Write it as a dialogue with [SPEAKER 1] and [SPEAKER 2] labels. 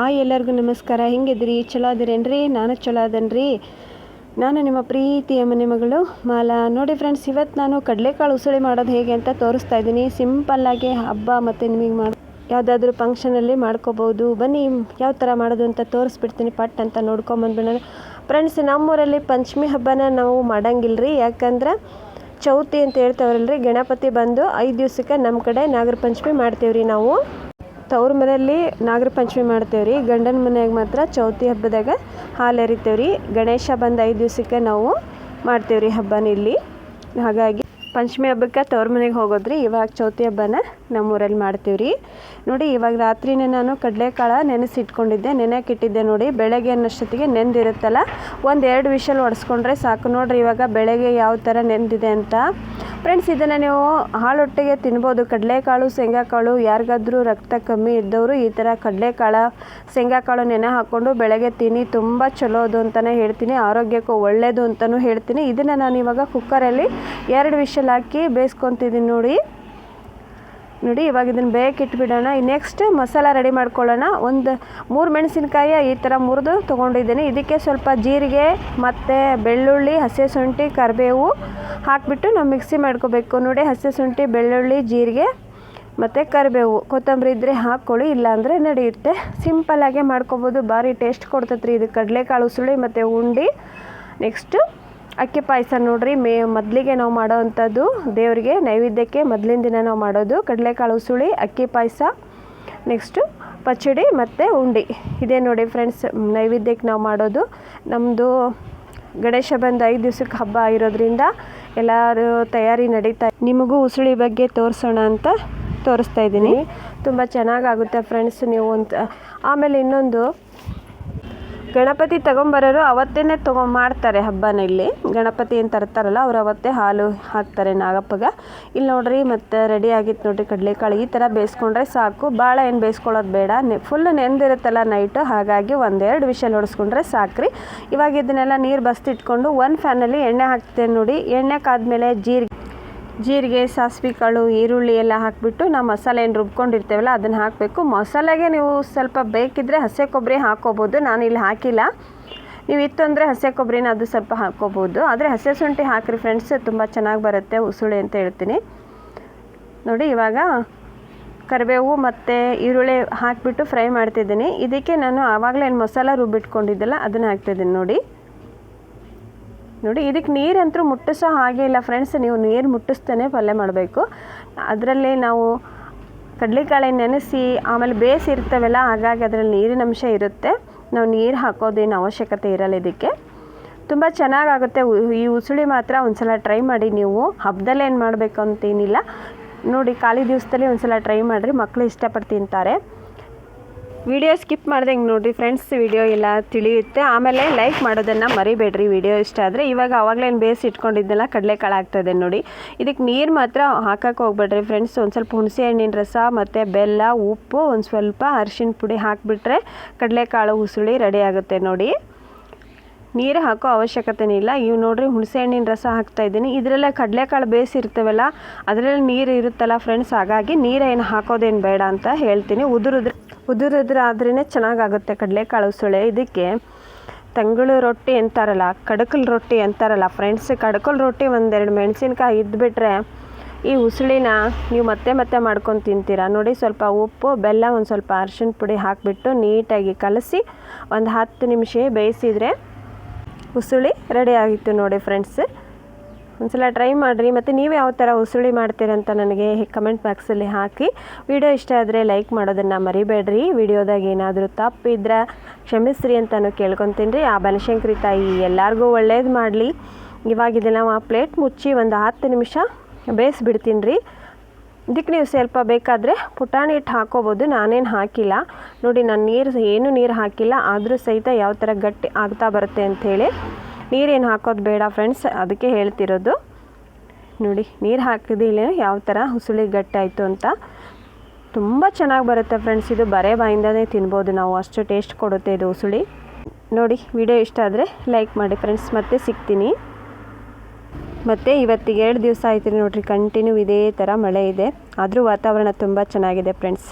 [SPEAKER 1] Hi ಎಲ್ಲರಿಗೂ ನಮಸ್ಕಾರ. ಹೆಂಗಿದ್ರಿ ಚಲೋ ಅದಿರೇನ್ರಿ ನಾನು ಚಲೋ ಅದನ್ರಿ ನಾನು ನಿಮ್ಮ ಪ್ರೀತಿಯ ಮನೆ ಮಗಳು ಮಾಲಾ. ನೋಡಿ ಫ್ರೆಂಡ್ಸ್ ಇವತ್ತು ನಾನು ಕಡಲೆಕಾಳು ಉಸುಳಿ ಮಾಡೋದು ಹೇಗೆ ಅಂತ ತೋರಿಸ್ತಾ ಇದ್ದೀನಿ. ಸಿಂಪಲ್ಲಾಗಿ ಹಬ್ಬ ಮತ್ತು ನಿಮಗೆ ಮಾಡಿ ಯಾವುದಾದ್ರೂ ಫಂಕ್ಷನಲ್ಲಿ ಮಾಡ್ಕೋಬೋದು. ಬನ್ನಿ, ಯಾವ ಥರ ಮಾಡೋದು ಅಂತ ತೋರಿಸ್ಬಿಡ್ತೀನಿ. ಪಟ್ ಅಂತ ನೋಡ್ಕೊಂಬಂದ್ಬಿಡೋಣ. ಫ್ರೆಂಡ್ಸ್ ನಮ್ಮೂರಲ್ಲಿ ಪಂಚಮಿ ಹಬ್ಬನ ನಾವು ಮಾಡಂಗಿಲ್ರಿ. ಯಾಕಂದ್ರೆ ಚೌತಿ ಅಂತ ಹೇಳ್ತೇವ್ರಲ್ರಿ, ಗಣಪತಿ ಬಂದು ಐದು ದಿವ್ಸಕ್ಕೆ ನಮ್ಮ ಕಡೆ ನಾಗರ ಪಂಚಮಿ ಮಾಡ್ತೀವ್ರಿ ನಾವು. ತವ್ರ ಮನೆಯಲ್ಲಿ ನಾಗರ ಪಂಚಮಿ ಮಾಡ್ತೇವ್ರಿ. ಗಂಡನ ಮನೆಯಾಗ ಮಾತ್ರ ಚೌತಿ ಹಬ್ಬದಾಗ ಹಾಲು ಎರಿತೇವ್ರಿ. ಗಣೇಶ ಬಂದು ಐದು ದಿವ್ಸಕ್ಕೆ ನಾವು ಮಾಡ್ತೇವ್ರಿ ಹಬ್ಬನ ಇಲ್ಲಿ. ಹಾಗಾಗಿ ಪಂಚಮಿ ಹಬ್ಬಕ್ಕೆ ತವ್ರ ಮನೆಗೆ ಹೋಗೋದ್ರಿ. ಇವಾಗ ಚೌತಿ ಹಬ್ಬನ ನಮ್ಮೂರಲ್ಲಿ ಮಾಡ್ತೀವ್ರಿ. ನೋಡಿ, ಇವಾಗ ರಾತ್ರಿನೇ ನಾನು ಕಡಲೆಕಾಳು ನೆನೆಸಿಟ್ಕೊಂಡಿದ್ದೆ. ನೆನೆಯಕ್ಕೆ ಇಟ್ಟಿದ್ದೆ ನೋಡಿ, ಬೆಳಗ್ಗೆ ಅನ್ನೋಷ್ಟೊತ್ತಿಗೆ ನೆಂದಿರುತ್ತಲ್ಲ, ಒಂದು ಎರಡು ವಿಷಲ್ ಒಡಿಸ್ಕೊಂಡ್ರೆ ಸಾಕು. ನೋಡ್ರಿ, ಇವಾಗ ಬೆಳಗ್ಗೆ ಯಾವ ಥರ ನೆಂದಿದೆ ಅಂತ. ಫ್ರೆಂಡ್ಸ್ ಇದನ್ನು ನೀವು ಹಾಳೊಟ್ಟೆಗೆ ತಿನ್ಬೋದು. ಕಡಲೆಕಾಳು, ಶೇಂಗಾಕಾಳು, ಯಾರಿಗಾದರೂ ರಕ್ತ ಕಮ್ಮಿ ಇದ್ದವರು ಈ ಥರ ಕಡಲೆಕಾಳ, ಶೇಂಗಾಕಾಳು ನೆನೆ ಹಾಕ್ಕೊಂಡು ಬೆಳಗ್ಗೆ ತಿನ್ನಿ, ತುಂಬ ಚಲೋ ಅದು ಅಂತಲೇ ಹೇಳ್ತೀನಿ. ಆರೋಗ್ಯಕ್ಕೂ ಒಳ್ಳೆಯದು ಅಂತಲೂ ಹೇಳ್ತೀನಿ. ಇದನ್ನು ನಾನು ಇವಾಗ ಕುಕ್ಕರಲ್ಲಿ ಎರಡು ವಿಷಲ್ ಹಾಕಿ ಬೇಯಿಸ್ಕೊತಿದ್ದೀನಿ ನೋಡಿ. ನೋಡಿ, ಇವಾಗ ಇದನ್ನು ಬೇಕಿಟ್ಬಿಡೋಣ ನೆಕ್ಸ್ಟ್ ಮಸಾಲ ರೆಡಿ ಮಾಡ್ಕೊಳ್ಳೋಣ. ಒಂದು ಮೂರು ಮೆಣಸಿನ್ಕಾಯಿ ಈ ಥರ ಮುರಿದು ತೊಗೊಂಡಿದ್ದೀನಿ. ಇದಕ್ಕೆ ಸ್ವಲ್ಪ ಜೀರಿಗೆ, ಮತ್ತು ಬೆಳ್ಳುಳ್ಳಿ, ಹಸಿ ಶುಂಠಿ, ಕರಿಬೇವು ಹಾಕಿಬಿಟ್ಟು ನಾವು ಮಿಕ್ಸಿ ಮಾಡ್ಕೋಬೇಕು. ನೋಡಿ, ಹಸಿ ಶುಂಠಿ, ಬೆಳ್ಳುಳ್ಳಿ, ಜೀರಿಗೆ, ಮತ್ತು ಕರಿಬೇವು. ಕೊತ್ತಂಬರಿ ಇದ್ದರೆ ಹಾಕ್ಕೊಳ್ಳಿ ಇಲ್ಲಾಂದರೆ ನಡೆಯುತ್ತೆ. ಸಿಂಪಲ್ಲಾಗೆ ಮಾಡ್ಕೊಬೋದು. ಭಾರಿ ಟೇಸ್ಟ್ ಕೊಡ್ತೈತ್ರಿ ಇದು. ಕಡಲೆಕಾಳು ಉಸುಳಿ ಮತ್ತು ಉಂಡಿ. ನೆಕ್ಸ್ಟು ಅಕ್ಕಿ ಪಾಯಸ ನೋಡ್ರಿ ಮೇ ಮೊದಲಿಗೆ ನಾವು ಮಾಡೋ ಅಂಥದ್ದು ದೇವರಿಗೆ ನೈವೇದ್ಯಕ್ಕೆ ಮೊದಲಿನ ದಿನ ನಾವು ಮಾಡೋದು ಕಡಲೆಕಾಳು ಉಸುಳಿ ಅಕ್ಕಿ ಪಾಯಸ ನೆಕ್ಸ್ಟು ಪಚ್ಚಡಿ ಮತ್ತು ಉಂಡಿ. ಇದೇ ನೋಡಿ ಫ್ರೆಂಡ್ಸ್ ನೈವೇದ್ಯಕ್ಕೆ ನಾವು ಮಾಡೋದು. ನಮ್ಮದು ಗಣೇಶ ಬಂದು ಐದು ದಿವ್ಸಕ್ಕೆ ಹಬ್ಬ ಆಗಿರೋದ್ರಿಂದ ಎಲ್ಲರೂ ತಯಾರಿ ನಡೀತಾ ನಿಮಗೂ ಉಸುಳಿ ಬಗ್ಗೆ ತೋರಿಸೋಣ ಅಂತ ತೋರಿಸ್ತಾ ಇದ್ದೀನಿ. ತುಂಬ ಚೆನ್ನಾಗಾಗುತ್ತೆ ಫ್ರೆಂಡ್ಸ್ ನೀವು ಅಂತ ಆಮೇಲೆ ಇನ್ನೊಂದು ಗಣಪತಿ ತಗೊಂಬರೋರು ಅವತ್ತೇ ತಗೊ, ಮಾಡ್ತಾರೆ ಹಬ್ಬನ ಇಲ್ಲಿ. ಗಣಪತಿ ಏನು ತರ್ತಾರಲ್ಲ ಅವ್ರು ಅವತ್ತೇ ಹಾಲು ಹಾಕ್ತಾರೆ ನಾಗಪ್ಪಗ. ಇಲ್ಲಿ ನೋಡ್ರಿ ಮತ್ತು ರೆಡಿ ಆಗಿತ್ತು ನೋಡ್ರಿ ಕಡಲೆಕಾಳು. ಈ ಥರ ಬೇಯಿಸ್ಕೊಂಡ್ರೆ ಸಾಕು. ಭಾಳ ಏನು ಬೇಯಿಸ್ಕೊಳ್ಳೋದು ಬೇಡ. ನೆ ಫುಲ್ ನೆಂದಿರುತ್ತಲ್ಲ ನೈಟು ಹಾಗಾಗಿ ಒಂದೆರಡು ವಿಷಲ್ ಹೊಡೆಸ್ಕೊಂಡ್ರೆ ಸಾಕ್ರಿ. ಇವಾಗ ಇದನ್ನೆಲ್ಲ ನೀರು ಬಸ್ತಿಟ್ಕೊಂಡು ಒಂದು ಫ್ಯಾನಲ್ಲಿ ಎಣ್ಣೆ ಹಾಕ್ತೇನೆ ನೋಡಿ. ಎಣ್ಣೆ ಕಾದ್ಮೇಲೆ ಜೀರಿಗೆ ಜೀರಿಗೆ, ಸಾಸಿವೆ, ಕಾಳು, ಈರುಳ್ಳಿ ಎಲ್ಲ ಹಾಕಿಬಿಟ್ಟು ನಾವು ಮಸಾಲೆ ಏನು ರುಬ್ಕೊಂಡಿರ್ತೇವಲ್ಲ, ಅದನ್ನು ಹಾಕಬೇಕು. ಮಸಾಲೆಗೆ ನೀವು ಸ್ವಲ್ಪ ಬೇಕಿದ್ದರೆ ಹಸೆ ಕೊಬ್ಬರಿ ಹಾಕೋಬೋದು. ನಾನು ಇಲ್ಲಿ ಹಾಕಿಲ್ಲ. ನೀವು ಇತ್ತು ಅಂದರೆ ಹಸೆ ಕೊಬ್ಬರಿನ ಅದು ಸ್ವಲ್ಪ ಹಾಕ್ಕೋಬೋದು ಆದರೆ ಹಸೆ ಶುಂಠಿ ಹಾಕಿರಿ ಫ್ರೆಂಡ್ಸ್ ತುಂಬ ಚೆನ್ನಾಗಿ ಬರುತ್ತೆ ಉಸುಳಿ ಅಂತ ಹೇಳ್ತೀನಿ. ನೋಡಿ, ಇವಾಗ ಕರಿಬೇವು ಮತ್ತು ಈರುಳ್ಳಿ ಹಾಕಿಬಿಟ್ಟು ಫ್ರೈ ಮಾಡ್ತಿದ್ದೀನಿ. ಇದಕ್ಕೆ ನಾನು ಆವಾಗಲೇ ಏನು ಮಸಾಲ ರುಬ್ಬಿಟ್ಕೊಂಡಿದ್ದೆಲ್ಲ, ಅದನ್ನು ಹಾಕ್ತಿದ್ದೀನಿ ನೋಡಿ. ನೋಡಿ, ಇದಕ್ಕೆ ನೀರಂತೂ ಮುಟ್ಟಿಸೋ ಹಾಗೆ ಇಲ್ಲ ಫ್ರೆಂಡ್ಸ್ ನೀವು ನೀರು ಮುಟ್ಟಿಸ್ತಾನೆ ಪಲ್ಯ ಮಾಡಬೇಕು. ಅದರಲ್ಲಿ ನಾವು ಕಡಲೆಕಾಳೆ ನೆನೆಸಿ, ಆಮೇಲೆ ಬೇಯಿಸಿರ್ತೇವಲ್ಲ ಹಾಗಾಗಿ ಅದರಲ್ಲಿ ನೀರಿನ ಅಂಶ ಇರುತ್ತೆ. ನಾವು ನೀರು ಹಾಕೋದೇನು ಅವಶ್ಯಕತೆ ಇರಲ್ಲ ಇದಕ್ಕೆ. ತುಂಬ ಚೆನ್ನಾಗಾಗುತ್ತೆ. ಈ ಉಸುಳಿ ಮಾತ್ರ ಒಂದ್ಸಲ ಟ್ರೈ ಮಾಡಿ ನೀವು. ಹಬ್ಬದಲ್ಲೇ ಏನು ಮಾಡಬೇಕು ಅಂತೇನಿಲ್ಲ. ನೋಡಿ, ಖಾಲಿ ದಿವಸದಲ್ಲಿ ಒಂದು ಸಲ ಟ್ರೈ ಮಾಡಿರಿ ಮಕ್ಕಳು ಇಷ್ಟಪಟ್ಟು ತಿಂತಾರೆ. ವಿಡಿಯೋ ಸ್ಕಿಪ್ ಮಾಡ್ದಂಗೆ ನೋಡಿರಿ ಫ್ರೆಂಡ್ಸ್ ವಿಡಿಯೋ ಎಲ್ಲ ತಿಳಿಯುತ್ತೆ. ಆಮೇಲೆ ಲೈಕ್ ಮಾಡೋದನ್ನು ಮರಿಬೇಡ್ರಿ. ವಿಡಿಯೋ ಇಷ್ಟ ಆದರೆ ಇವಾಗ ಆವಾಗಲೇ ಬೇಸ್ ಇಟ್ಕೊಂಡಿದ್ದೆಲ್ಲ ಕಡಲೆಕಾಳು ಆಗ್ತದೆ ನೋಡಿ. ಇದಕ್ಕೆ ನೀರು ಮಾತ್ರ ಹಾಕಕ್ಕೆ ಹೋಗ್ಬೇಡ್ರಿ ಫ್ರೆಂಡ್ಸ್ ಒಂದು ಸ್ವಲ್ಪ ಹುಣಸೆ ಹಣ್ಣಿನ ರಸ ಮತ್ತು ಬೆಲ್ಲ, ಉಪ್ಪು, ಒಂದು ಸ್ವಲ್ಪ ಅರಿಶಿನ ಪುಡಿ ಹಾಕಿಬಿಟ್ರೆ ಕಡಲೆಕಾಳು ಉಸುಳಿ ರೆಡಿ ಆಗುತ್ತೆ ನೋಡಿ. ನೀರು ಹಾಕೋ ಅವಶ್ಯಕತೆನೇ ಇಲ್ಲ. ಇವು ನೋಡಿರಿ ಹುಣಸೆ ಹಣ್ಣಿನ ರಸ ಹಾಕ್ತಾ ಇದ್ದೀನಿ ಇದರಲ್ಲೇ ಕಡಲೆಕಾಳು ಬೇಯಿಸಿರ್ತೇವಲ್ಲ ಅದರಲ್ಲಿ ನೀರು ಇರುತ್ತಲ್ಲ ಫ್ರೆಂಡ್ಸ್ ಹಾಗಾಗಿ ನೀರೇನು ಹಾಕೋದೇನು ಬೇಡ ಅಂತ ಹೇಳ್ತೀನಿ. ಉದುರುದ್ರೆ ಉದುರಿದ್ರೆ ಆದ್ರೇ ಚೆನ್ನಾಗಾಗುತ್ತೆ ಕಡಲೆಕಾಳು ಸೊಳೆ ಇದಕ್ಕೆ ತಂಗಳು ರೊಟ್ಟಿ ಅಂತಾರಲ್ಲ, ಕಡಕಲ್ ರೊಟ್ಟಿ ಅಂತಾರಲ್ಲ ಫ್ರೆಂಡ್ಸ್ ಕಡಕಲ್ ರೊಟ್ಟಿ ಒಂದೆರಡು ಮೆಣಸಿನ್ಕಾಯಿ ಇದ್ಬಿಟ್ರೆ ಈ ಉಸುಳಿನ ನೀವು ಮತ್ತೆ ಮತ್ತೆ ಮಾಡ್ಕೊಂಡು ತಿಂತೀರಾ? ನೋಡಿ ಸ್ವಲ್ಪ ಉಪ್ಪು, ಬೆಲ್ಲ ಒಂದು ಸ್ವಲ್ಪ ಅರಿಶಿನ ಪುಡಿ ಹಾಕಿಬಿಟ್ಟು ನೀಟಾಗಿ ಕಲಸಿ ಒಂದು ಹತ್ತು ನಿಮಿಷ ಬೇಯಿಸಿದರೆ ಉಸುಳಿ ರೆಡಿ ಆಗಿತ್ತು ನೋಡಿ ಫ್ರೆಂಡ್ಸ್ ಒಂದ್ಸಲ ಟ್ರೈ ಮಾಡಿರಿ. ಮತ್ತು ನೀವು ಯಾವ ಥರ ಉಸುಳಿ ಮಾಡ್ತೀರಂತ ನನಗೆ ಕಮೆಂಟ್ ಬಾಕ್ಸಲ್ಲಿ ಹಾಕಿ. ವಿಡಿಯೋ ಇಷ್ಟ ಆದರೆ ಲೈಕ್ ಮಾಡೋದನ್ನು ಮರಿಬೇಡ್ರಿ. ವಿಡಿಯೋದಾಗ ಏನಾದರೂ ತಪ್ಪಿದ್ರೆ ಕ್ಷಮಿಸ್ರಿ ಅಂತಲೂ ಕೇಳ್ಕೊತೀನಿ. ರೀ ಆ ಬನಶಂಕರಿ ತಾಯಿ ಎಲ್ಲರಿಗೂ ಒಳ್ಳೇದು ಮಾಡಲಿ. ಇವಾಗ ನಾವು ಆ ಪ್ಲೇಟ್ ಮುಚ್ಚಿ ಒಂದು ಹತ್ತು ನಿಮಿಷ ಬೇಯಿಸ್ಬಿಡ್ತೀನಿ. ರೀ ಇದಕ್ಕೆ ನೀವು ಸ್ವಲ್ಪ ಬೇಕಾದರೆ ಪುಟಾಣಿ ಹಿಟ್ಟು ಹಾಕೋಬೋದು. ನಾನೇನು ಹಾಕಿಲ್ಲ. ನೋಡಿ, ನಾನು ನೀರು, ಏನು ನೀರು ಹಾಕಿಲ್ಲ. ಆದರೂ ಸಹಿತ ಯಾವ ಥರ ಗಟ್ಟಿ ಆಗ್ತಾ ಬರುತ್ತೆ ಅಂಥೇಳಿ. ನೀರೇನು ಹಾಕೋದು ಬೇಡ ಫ್ರೆಂಡ್ಸ್ ಅದಕ್ಕೆ ಹೇಳ್ತಿರೋದು. ನೋಡಿ, ನೀರು ಹಾಕಿದಿಲ್ಲ ಯಾವ ಥರ ಹುಸುಳಿ ಗಟ್ಟಾಯಿತು ಅಂತ. ತುಂಬ ಚೆನ್ನಾಗಿ ಬರುತ್ತೆ ಫ್ರೆಂಡ್ಸ್ ಇದು ಬರೇ ಬಾಯಿಂದನೇ ತಿನ್ಬೋದು ನಾವು. ಅಷ್ಟು ಟೇಸ್ಟ್ ಕೊಡುತ್ತೆ ಇದು ಹುಸುಳಿ. ನೋಡಿ ವಿಡಿಯೋ ಇಷ್ಟ ಆದರೆ ಲೈಕ್ ಮಾಡಿ ಫ್ರೆಂಡ್ಸ್ ಮತ್ತೆ ಸಿಗ್ತೀನಿ. ಮತ್ತು ಇವತ್ತಿಗೆ ಎರಡು ದಿವಸ ಆಯ್ತು ನೋಡಿರಿ ಕಂಟಿನ್ಯೂ ಇದೇ ಥರ ಮಳೆ ಇದೆ. ಆದರೂ ವಾತಾವರಣ ತುಂಬ ಚೆನ್ನಾಗಿದೆ ಫ್ರೆಂಡ್ಸ್